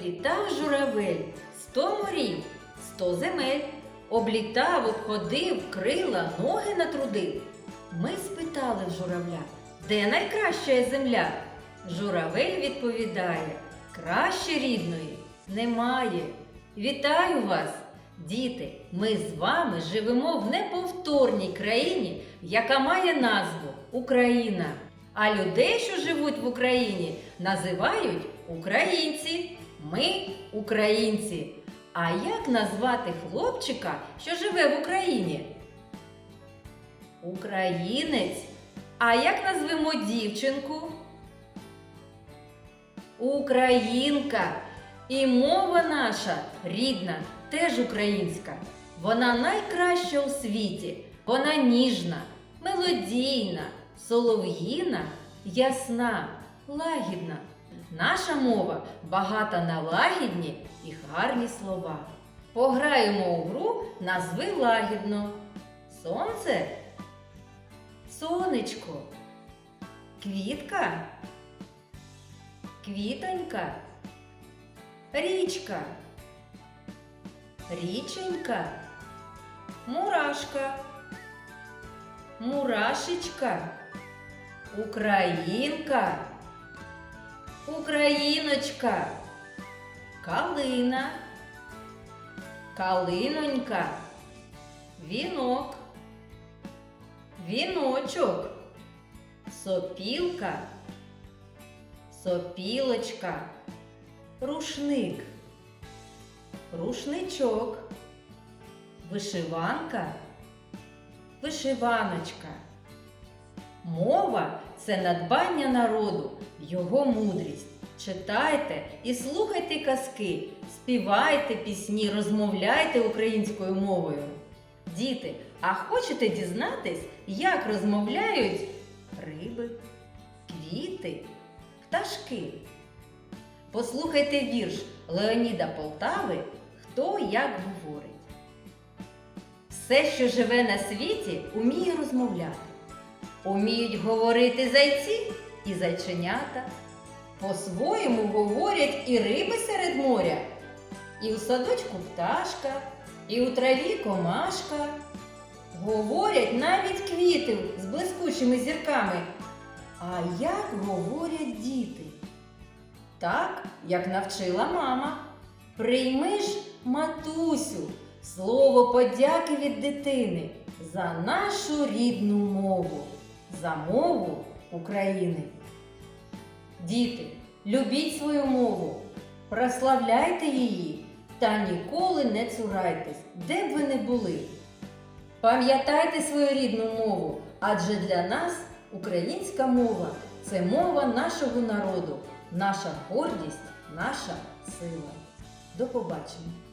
Облітав журавель сто морів, сто земель. Облітав, обходив, крила, ноги натрудив. Ми спитали журавля, де найкраща земля? Журавель відповідає, краще рідної немає. Вітаю вас, діти! Ми з вами живемо в неповторній країні, яка має назву Україна. А людей, що живуть в Україні, називають українці. Ми українці. А як назвати хлопчика, що живе в Україні? Українець. А як назвемо дівчинку? Українка. І мова наша рідна, теж українська. Вона найкраща у світі. Вона ніжна, мелодійна, солов'їна, ясна, лагідна. Наша мова багата на лагідні і гарні слова. Пограємо у гру назви лагідно. Сонце, сонечко, квітка, квітонька, річка, річенька, мурашка, мурашечка, українка, україночка, калина, калинонька, вінок, віночок, сопілка, сопілочка, рушник, рушничок, вишиванка, вишиваночка. Мова це надбання народу, його мудрість. Читайте і слухайте казки, співайте пісні, розмовляйте українською мовою. Діти, а хочете дізнатись, як розмовляють риби, квіти, пташки? Послухайте вірш Леоніда Полтави Хто як говорить. Все, що живе на світі, уміє розмовляти. Уміють говорити зайці і зайченята. По-своєму говорять і риби серед моря, і у садочку пташка, і у траві комашка. Говорять навіть квіти з блискучими зірками. А як говорять діти? Так, як навчила мама. Прийми ж, матусю, слово подяки від дитини за нашу рідну мову, за мову України. Діти, любіть свою мову, прославляйте її та ніколи не цурайтесь, де б ви не були. Пам'ятайте свою рідну мову, адже для нас українська мова це мова нашого народу, наша гордість, наша сила. До побачення!